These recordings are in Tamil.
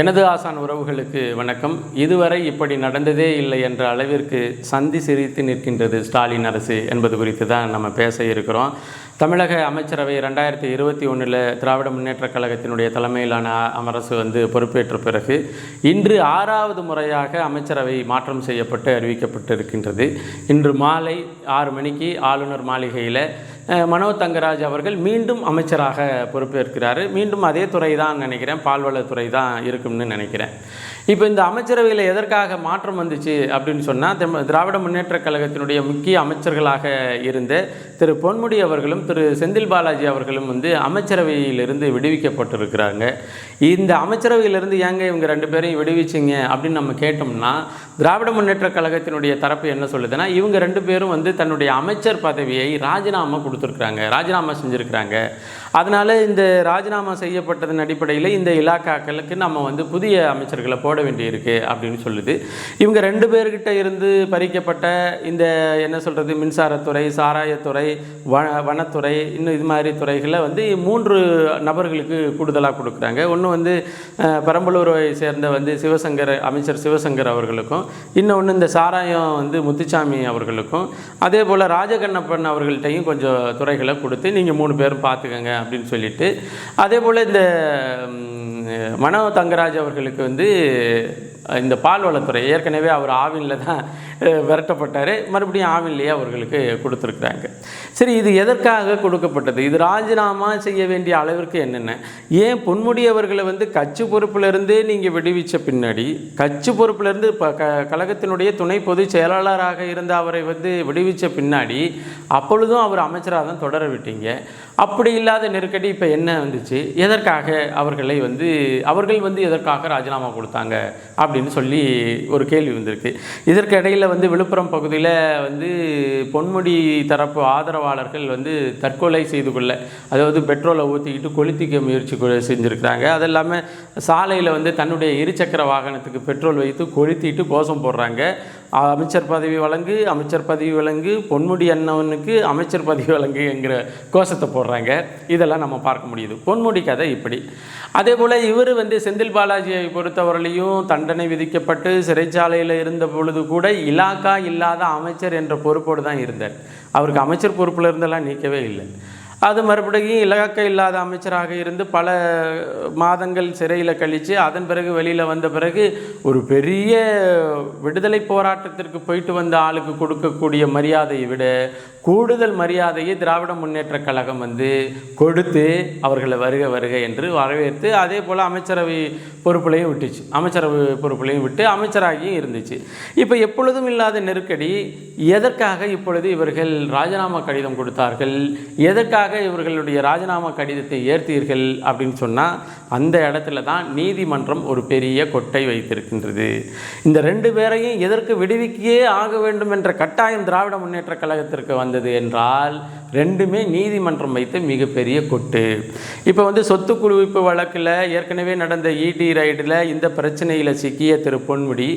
எனது ஆசான் உறவுகளுக்கு வணக்கம். இதுவரை இப்படி நடந்ததே இல்லை என்ற அளவிற்கு சந்தி சிரித்து நிற்கின்றது ஸ்டாலின் அரசு என்பது குறித்து தான் நம்ம பேச இருக்கிறோம். தமிழக அமைச்சரவை ரெண்டாயிரத்தி இருபத்தி ஒன்றில் திராவிட முன்னேற்றக் கழகத்தினுடைய தலைமையிலான அரசு வந்து பொறுப்பேற்ற பிறகு இன்று ஆறாவது முறையாக அமைச்சரவை மாற்றம் செய்யப்பட்டு அறிவிக்கப்பட்டு இருக்கின்றது இன்று மாலை ஆறு மணிக்கு ஆளுநர் மாளிகையில் மனோ தங்கராஜ் அவர்கள் மீண்டும் அமைச்சராக பொறுப்பேற்கிறார். மீண்டும் அதே துறை தான் நினைக்கிறேன். பால்வளத்துறை தான் இருக்கும்னு நினைக்கிறேன். இப்போ இந்த அமைச்சரவையில் எதற்காக மாற்றம் வந்துச்சு அப்படின்னு சொன்னால் திராவிட முன்னேற்றக் கழகத்தினுடைய முக்கிய அமைச்சர்களாக இருந்த திரு பொன்முடி அவர்களும் திரு செந்தில் பாலாஜி அவர்களும் வந்து அமைச்சரவையிலிருந்து விடுவிக்கப்பட்டிருக்கிறாங்க. இந்த அமைச்சரவையிலிருந்து ஏங்க இவங்க ரெண்டு பேரையும் விடுவிச்சிங்க அப்படின்னு நம்ம கேட்டோம்னா திராவிட முன்னேற்றக் கழகத்தினுடைய தரப்பு என்ன சொல்லுதுன்னா இவங்க ரெண்டு பேரும் வந்து தன்னுடைய அமைச்சர் பதவியை ராஜினாமா கொடுத்துருக்குறாங்க ராஜினாமா செஞ்சுருக்கிறாங்க. அதனால் இந்த ராஜினாமா செய்யப்பட்டதன் அடிப்படையில் இந்த இலாக்காக்களுக்கு நம்ம வந்து புதிய அமைச்சர்களை போட வேண்டியிருக்கு அப்படின்னு சொல்லுது. இவங்க ரெண்டு பேர்கிட்ட இருந்து பறிக்கப்பட்ட இந்த என்ன சொல்கிறது மின்சாரத்துறை சாராயத்துறை வன வனத்துறை இன்னும் இது மாதிரி துறைகளை வந்து மூன்று நபர்களுக்கு கூடுதலாக கொடுக்குறாங்க. ஒன்று வந்து பெரம்பலூரை சேர்ந்த வந்து சிவசங்கர் அமைச்சர் சிவசங்கர் அவர்களுக்கும் இன்னொன்று இந்த சாராயம் வந்து முத்துச்சாமி அவர்களுக்கும். அதே போல் ராஜகண்ணப்பன் அவர்கள்ட்டையும் கொஞ்சம் துறைகளை கொடுத்து நீங்கள் மூணு பேரும் பார்த்துக்கங்க அப்படின்னு சொல்லிட்டு. அதே போல் இந்த மனோ தங்கராஜ் அவர்களுக்கு வந்து இந்த பால்வளத்துறை ஏற்கனவே அவர் ஆவினில் தான் விரட்டப்பட்டார். மறுபடியும் ஆவின்லேயே அவர்களுக்கு கொடுத்துருக்குறாங்க. சரி இது எதற்காக கொடுக்கப்பட்டது? இது ராஜினாமா செய்ய வேண்டிய அளவிற்கு என்னென்ன? ஏன் பொன்முடியவர்களை வந்து கட்சி பொறுப்பிலிருந்தே நீங்கள் விடுவிச்ச பின்னாடி கட்சி பொறுப்பிலிருந்து இப்போ க கழகத்தினுடைய துணை பொதுச் செயலாளராக இருந்த அவரை வந்து விடுவிச்ச பின்னாடி அப்பொழுதும் அவர் அமைச்சராக தான் தொடர விட்டீங்க. அப்படி இல்லாத நெருக்கடி இப்போ என்ன வந்துச்சு? எதற்காக அவர்களை வந்து அவர்கள் வந்து எதற்காக ராஜினாமா கொடுத்தாங்க? அப்படின்னு சொல்லி ஒரு கேள்வி வந்திருக்கு. இதற்கு இடையில் வந்து விழுப்புரம் பகுதியில் வந்து பொன்முடி தரப்பு ஆதரவாளர்கள் வந்து தற்கொலை செய்து கொள்ள அதாவது பெட்ரோலை ஊற்றிக்கிட்டு கொளுத்திக்க முயற்சி செஞ்சுருக்கிறாங்க. அது இல்லாமல் சாலையில் வந்து தன்னுடைய இருசக்கர வாகனத்துக்கு பெட்ரோல் வைத்து கொளுத்திட்டு கோஷம் போடுறாங்க. அமைச்சர் பதவி வழங்கு அமைச்சர் பதவி வழங்கு பொன்முடி அண்ணவனுக்கு அமைச்சர் பதவி வழங்கு என்கிற கோஷத்தை போடுறாங்க. இதெல்லாம் நம்ம பார்க்க முடியுது. பொன்முடி கதை இப்படி. அதே போல் இவர் வந்து செந்தில் பாலாஜியை பொறுத்தவரையிலையும் தண்டனை விதிக்கப்பட்டு சிறைச்சாலையில் இருந்த பொழுது கூட இலாக்கா இல்லாத அமைச்சர் என்ற பொறுப்போடு தான் இருந்தார். அவருக்கு அமைச்சர் பொறுப்பில் இருந்தெல்லாம் நீக்கவே இல்லை. அது மறுபடியும் இலக்க இல்லாத அமைச்சராக இருந்து பல மாதங்கள் சிறையில் கழித்து அதன் பிறகு வெளியில் வந்த பிறகு ஒரு பெரிய விடுதலை போராட்டத்திற்கு போயிட்டு வந்த ஆளுக்கு கொடுக்கக்கூடிய மரியாதையை விட கூடுதல் மரியாதையை திராவிட முன்னேற்றக் கழகம் வந்து கொடுத்து அவர்களை வருக வருக என்று வரவேற்று அதே போல் அமைச்சரவை பொறுப்புலையும் விட்டுச்சு. அமைச்சரவை பொறுப்புலையும் விட்டு அமைச்சராகியும் இருந்துச்சு. இப்போ எப்பொழுதும் இல்லாத நெருக்கடி எதற்காக இப்பொழுது இவர்கள் ராஜினாமா கடிதம் கொடுத்தார்கள்? எதற்காக இவர்களுடைய ராஜினாமா கடிதத்தை ஏற்றீர்கள் அப்படின்னு சொன்னால் அந்த இடத்துல தான் நீதிமன்றம் ஒரு பெரிய கொட்டை வைத்திருக்கின்றது. இந்த ரெண்டு பேரையும் எதற்கு விடுவிக்கையே ஆக வேண்டும் என்ற கட்டாயம் திராவிட முன்னேற்றக் கழகத்திற்கு வந்து வந்தது என்றால் ரெண்டுமே நீதிமன்றம் வைத்த மிகப்பெரிய கொட்டு. இப்போ வந்து சொத்து குழுவிப்பு வழக்கில் ஏற்கனவே நடந்த இடி ரைடில் இந்த பிரச்சனையில் சிக்கிய திரு பொன்முடி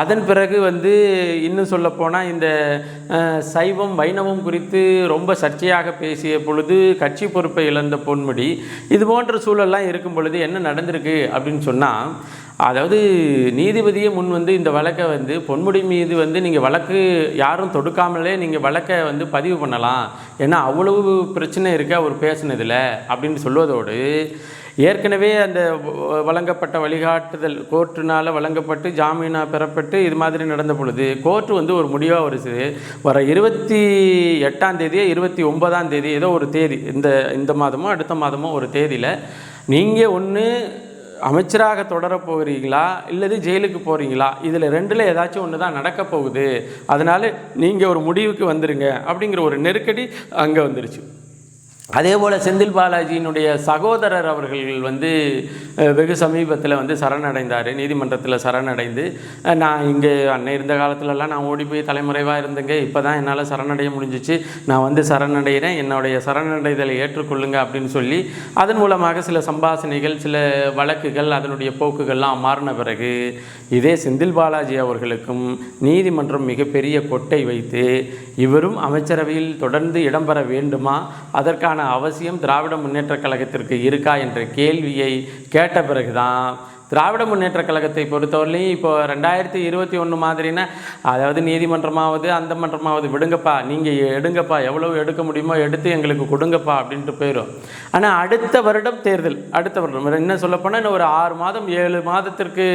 அதன் பிறகு வந்து இன்னும் சொல்லப்போனால் இந்த சைவம் வைணவம் குறித்து ரொம்ப சர்ச்சையாக பேசிய பொழுது கட்சி பொறுப்பை இழந்த பொன்முடி இது போன்ற சூழல்லாம் இருக்கும் பொழுது என்ன நடந்திருக்கு அப்படின்னு சொன்னால் அதாவது நீதிபதியே முன் வந்து இந்த வழக்கை வந்து பொன்முடி மீது வந்து நீங்கள் வழக்கு யாரும் தொடுக்காமலே நீங்கள் வழக்கை வந்து பதிவு பண்ணலாம். ஏன்னா அவ்வளவு பிரச்சனை இருக்குது அவர் பேசினதில் அப்படின்னு சொல்வதோடு ஏற்கனவே அந்த வழங்கப்பட்ட வழிகாட்டுதல் கோர்ட்டுனால் வழங்கப்பட்டு ஜாமீனாக பெறப்பட்டு இது மாதிரி நடந்த பொழுது கோர்ட்டு வந்து ஒரு முடிவாக வருது. வர இருபத்தி எட்டாம் தேதியோ இருபத்தி ஒன்பதாம் தேதி ஏதோ ஒரு தேதி இந்த இந்த மாதமோ அடுத்த மாதமோ ஒரு தேதியில் நீங்கள் ஒன்று அமைச்சராக தொடரப் போகிறீங்களா? இல்லது ஜெயிலுக்கு போகிறீங்களா இதில் ரெண்டில் ஏதாச்சும் ஒன்று தான் நடக்க போகுது. அதனால் நீங்கள் ஒரு முடிவுக்கு வந்துடுங்க அப்படிங்கிற ஒரு நெருக்கடி அங்கே வந்துருச்சு. அதே போல் செந்தில் பாலாஜியினுடைய சகோதரர் அவர்கள் வந்து வெகு சமீபத்தில் வந்து சரணடைந்தார் நீதிமன்றத்தில் சரணடைந்து. நான் இங்கே அன்னை இருந்த காலத்துலலாம் நான் ஓடி போய் தலைமுறைவாக இருந்தேங்க. இப்போ தான் என்னால் சரணடைய முடிஞ்சிச்சு. நான் வந்து சரணடைகிறேன். என்னுடைய சரணடைதலை ஏற்றுக்கொள்ளுங்க அப்படின்னு சொல்லி அதன் மூலமாக சில சம்பாசனைகள் சில வழக்குகள் அதனுடைய போக்குகள்லாம் மாறின பிறகு இதே செந்தில் பாலாஜி அவர்களுக்கும் நீதிமன்றம் மிகப்பெரிய கொட்டை வைத்து இவரும் அமைச்சரவையில் தொடர்ந்து இடம்பெற வேண்டுமா? அதற்கான அவசியம் திராவிட முன்னேற்றக் கழகத்திற்கு இருக்கா என்ற கேள்வியை கேட்ட பிறகுதான் திராவிட முன்னேற்ற கழகத்தை பொறுத்தவரையிலையும் இப்போ ரெண்டாயிரத்தி இருபத்தி ஒன்று மாதிரினா அதாவது நீதிமன்றமாவது அந்த மன்றமாவது விடுங்கப்பா நீங்கள் எடுங்கப்பா எவ்வளவு எடுக்க முடியுமோ எடுத்து எங்களுக்கு கொடுங்கப்பா அப்படின்ட்டு போயிடும் ஆனால் அடுத்த வருடம் தேர்தல் அடுத்த வருடம் என்ன சொல்லப்போனால் இன்னும் ஒரு ஆறு மாதம் ஏழு மாதத்திற்கு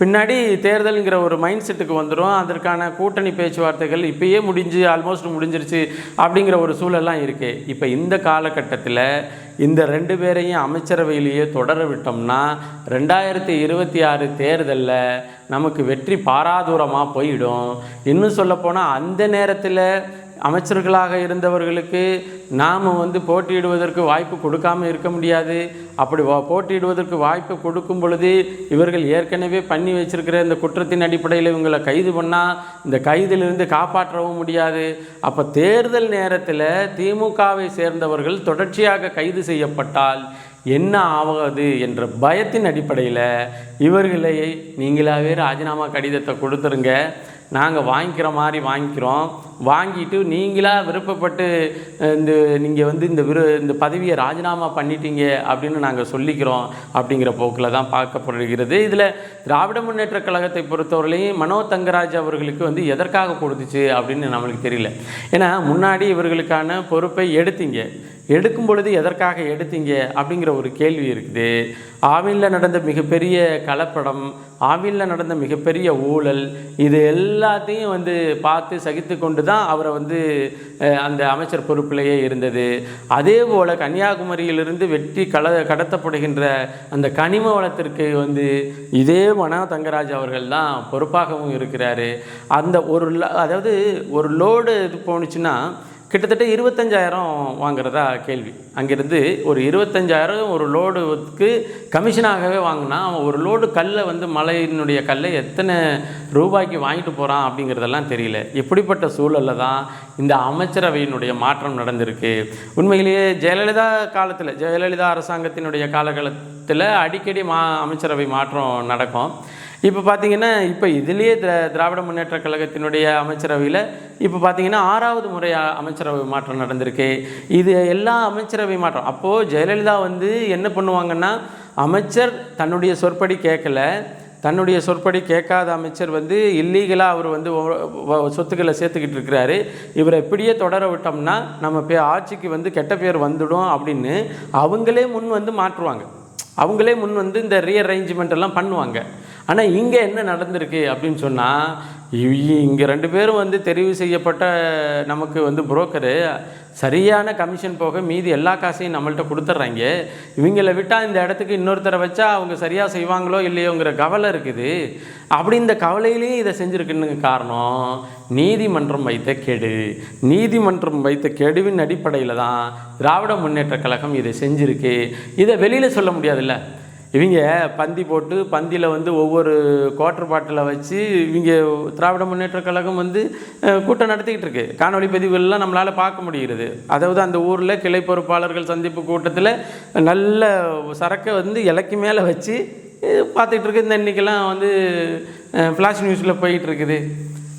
பின்னாடி தேர்தலுங்கிற ஒரு மைண்ட் செட்டுக்கு வந்துடும் அதற்கான கூட்டணி பேச்சுவார்த்தைகள் இப்பயே முடிஞ்சு ஆல்மோஸ்ட் முடிஞ்சிருச்சு அப்படிங்கிற ஒரு சூழல்லாம் இருக்குது இப்போ இந்த காலகட்டத்தில் இந்த ரெண்டு பேரையும் அமைச்சரவையிலேயே தொடர விட்டோம்னா ரெண்டாயிரத்தி இருபத்தி ஆறு தேர்தலில் நமக்கு வெற்றி பாராதூரமாக போயிடும். இன்னும் சொல்லப்போனால் அந்த நேரத்தில் அமைச்சர்களாக இருந்தவர்களுக்கு நாம் வந்து போட்டியிடுவதற்கு வாய்ப்பு கொடுக்காம இருக்க முடியாது. அப்படி வா- போட்டியிடுவதற்கு வாய்ப்பு கொடுக்கும் பொழுது இவர்கள் ஏற்கனவே பண்ணி வச்சிருக்கிற இந்த குற்றத்தின் அடிப்படையில் இவங்களை கைது பண்ணால் இந்த கைதிலிருந்து காப்பாற்றவும் முடியாது. அப்போ தேர்தல் நேரத்தில் திமுகவை சேர்ந்தவர்கள் தொடர்ச்சியாக கைது செய்யப்பட்டால் என்ன ஆகாது என்ற பயத்தின் அடிப்படையில் இவர்களை நீங்களாகவே ராஜினாமா கடிதத்தை கொடுத்துருங்க. நாங்கள் வாங்கிக்கிற மாதிரி வாங்கிக்கிறோம். வாங்கிட்டு நீங்களாக விருப்பப்பட்டு இந்த நீங்கள் வந்து இந்த விரு இந்த பதவியை ராஜினாமா பண்ணிட்டீங்க அப்படின்னு நாங்கள் சொல்லிக்கிறோம் அப்படிங்கிற போக்கில் தான் பார்க்கப்படுகிறது. இதில் திராவிட முன்னேற்ற கழகத்தை பொறுத்தவரையிலையும் மனோ தங்கராஜ் அவர்களுக்கு வந்து எதற்காக கொடுத்துச்சு அப்படின்னு நம்மளுக்கு தெரியல. ஏன்னா முன்னாடி இவர்களுக்கான பொறுப்பை எடுத்தீங்க. எடுக்கும் பொழுது எதற்காக எடுத்தீங்க அப்படிங்கிற ஒரு கேள்வி இருக்குது. ஆவினில் நடந்த மிகப்பெரிய கலப்படம் ஆவினில் நடந்த மிகப்பெரிய ஊழல் இது எல்லாத்தையும் வந்து பார்த்து சகித்து கொண்டு தான் அவரை வந்து அந்த அமைச்சர் பொறுப்பிலேயே இருந்தது. அதே போல் கன்னியாகுமரியிலிருந்து வெற்றி கல கடத்தப்படுகின்ற அந்த கனிம வளத்திற்கு வந்து இதே மனா தங்கராஜ் அவர்கள் தான் பொறுப்பாகவும் இருக்கிறாரு. அந்த ஒரு ல- அதாவது ஒரு லோடு இது போணுச்சுன்னா கிட்டத்தட்ட இருபத்தஞ்சாயிரம் வாங்குறதா கேள்வி. அங்கேருந்து ஒரு இருபத்தஞ்சாயிரம் ஒரு லோடுக்கு கமிஷனாகவே வாங்கினா அவன் ஒரு லோடு கல்லை வந்து மலையினுடைய கல்லை எத்தனை ரூபாய்க்கு வாங்கிட்டு போகிறான் அப்படிங்கிறதெல்லாம் தெரியல. இப்படிப்பட்ட சூழலில் தான் இந்த அமைச்சரவையினுடைய மாற்றம் நடந்திருக்கு. உண்மையிலேயே ஜெயலலிதா காலத்தில் ஜெயலலிதா அரசாங்கத்தினுடைய காலகட்டத்தில் அடிக்கடி மா அமைச்சரவை மாற்றம் நடக்கும். இப்போ பார்த்தீங்கன்னா இப்போ இதுலேயே திரா திராவிட முன்னேற்ற கழகத்தினுடைய அமைச்சரவையில் இப்போ பார்த்தீங்கன்னா ஆறாவது முறை அமைச்சரவை மாற்றம் நடந்திருக்கு. இது எல்லா அமைச்சரவை மாற்றம். அப்போது ஜெயலலிதா வந்து என்ன பண்ணுவாங்கன்னா அமைச்சர் தன்னுடைய சொற்படி கேட்கல. தன்னுடைய சொற்படி கேட்காத அமைச்சர் வந்து இல்லீகலாக அவர் வந்து சொத்துக்களை சேர்த்துக்கிட்டு இருக்கிறாரு. இவரை இப்படியே தொடர விட்டோம்னா நம்ம பே ஆட்சிக்கு வந்து கெட்ட பேர் வந்துடும் அப்படின்னு அவங்களே முன் வந்து மாற்றுவாங்க. அவங்களே முன் வந்து இந்த ரீஅரேஞ்ச்மெண்ட் எல்லாம் பண்ணுவாங்க. ஆனால் இங்கே என்ன நடந்திருக்கு அப்படின்னு சொன்னால் இங்கே ரெண்டு பேரும் வந்து தெரிவு செய்யப்பட்ட நமக்கு வந்து புரோக்கரு சரியான கமிஷன் போக மீதி எல்லா காசையும் நம்மள்ட்ட கொடுத்துட்றாங்க. இவங்களை விட்டால் இந்த இடத்துக்கு இன்னொருத்தரை வச்சா அவங்க சரியாக செய்வாங்களோ இல்லையோங்கிற கவலை இருக்குது. அப்படி இந்த கவலையிலையும் இதை செஞ்சுருக்குன்னு காரணம் நீதிமன்றம் வைத்த கெடு. நீதிமன்றம் வைத்த கெடுவின் அடிப்படையில் தான் திராவிட முன்னேற்ற கழகம் இதை செஞ்சுருக்கு. இதை வெளியில் சொல்ல முடியாதுல்ல. இவங்க பந்தி போட்டு பந்தியில் வந்து ஒவ்வொரு குவார்டர் பாட்டிலை வச்சு இவங்க திராவிட முன்னேற்ற கழகம் வந்து கூட்டம் நடத்திக்கிட்டு இருக்கு. காணொளி பதிவுகள்லாம் நம்மளால் பார்க்க முடிகிறது. அதாவது அந்த ஊரில் கிளை பொறுப்பாளர்கள் சந்திப்பு கூட்டத்தில் நல்ல சரக்கை வந்து இலக்கு மேலே வச்சு அஹ், பார்த்துக்கிட்டு இருக்கு. இந்த இன்றைக்கெல்லாம் வந்து ஃப்ளாஷ் நியூஸில் போயிட்டு இருக்குது.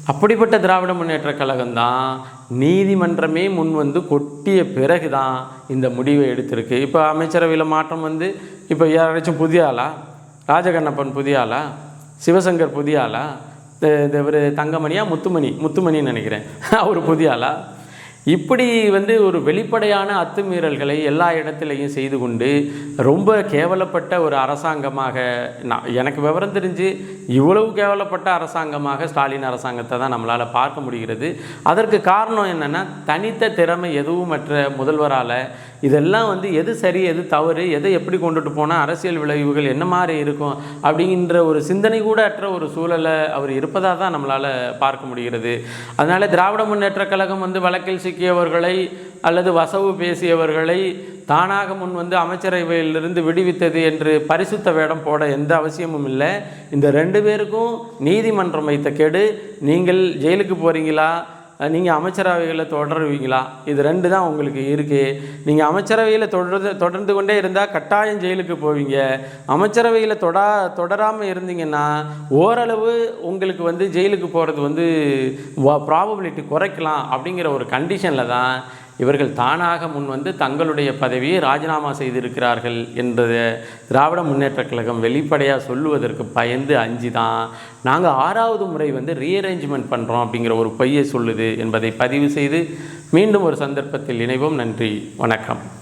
அப்படிப்பட்ட திராவிட முன்னேற்ற கழகம் தான் நீதிமன்றமே முன் வந்து கொட்டிய பிறகு தான் இந்த முடிவை எடுத்திருக்கு. இப்போ அமைச்சரவையில் மாற்றம் வந்து இப்போ யாராச்சும் புதிய ஆளா ராஜகண்ணப்பன் புதிய ஆளா சிவசங்கர் புதிய ஆளா இந்த இவர் தங்கமணியா? முத்துமணி முத்துமணின்னு நினைக்கிறேன். அவர் புதிய ஆளா இப்படி வந்து ஒரு வெளிப்படையான அத்துமீறல்களை எல்லா இடத்துலையும் செய்து கொண்டு ரொம்ப கேவலப்பட்ட ஒரு அரசாங்கமாக நான் எனக்கு விவரம் தெரிஞ்சு இவ்வளவு கேவலப்பட்ட அரசாங்கமாக ஸ்டாலின் அரசாங்கத்தை தான் நம்மளால் பார்க்க முடிகிறது. அதற்கு காரணம் என்னென்னா தனித்த திறமை எதுவும் மற்ற முதல்வரால் இதெல்லாம் வந்து எது சரி எது தவறு எதை எப்படி கொண்டுட்டு போனால் அரசியல் விளைவுகள் என்ன மாதிரி இருக்கும் அப்படிங்கிற ஒரு சிந்தனை கூட அற்ற ஒரு சூழலை அவர் இருப்பதாக தான் நம்மளால் பார்க்க முடிகிறது. அதனால் திராவிட முன்னேற்ற கழகம் வந்து வழக்கில் சிக்கியவர்களை அல்லது வசவு பேசியவர்களை தானாக முன் வந்து அமைச்சரவையிலிருந்து விடுவித்தது என்று பரிசுத்த வேடம் போட எந்த அவசியமும் இல்லை. இந்த ரெண்டு பேருக்கும் நீதிமன்றம் வைத்த கெடு. நீங்கள் ஜெயிலுக்கு போகிறீங்களா நீங்கள் அமைச்சரவையில் தொடருவீங்களா? இது ரெண்டு தான் உங்களுக்கு இருக்குது நீங்கள் அமைச்சரவையில் தொடர்ந்து தொடர்ந்து கொண்டே இருந்தால் கட்டாயம் ஜெயிலுக்கு போவீங்க. அமைச்சரவையில் தொடா தொடராமல் இருந்தீங்கன்னா ஓரளவு உங்களுக்கு வந்து ஜெயிலுக்கு போகிறது வந்து ப்ராபபிலிட்டி குறைக்கலாம் அப்படிங்கிற ஒரு கண்டிஷனில் தான் இவர்கள் தானாக முன் வந்து தங்களுடைய பதவியை ராஜினாமா செய்திருக்கிறார்கள் என்பது திராவிட முன்னேற்றக் கழகம் வெளிப்படையாக சொல்லுவதற்கு பயந்து அஞ்சு தான் நாங்கள் ஆறாவது முறை வந்து ரீஅரேஞ்ச்மெண்ட் பண்ணுறோம் அப்படிங்கிற ஒரு பொய்யை சொல்லுது என்பதை பதிவு செய்து மீண்டும் ஒரு சந்தர்ப்பத்தில் இணைவோம். நன்றி. வணக்கம்.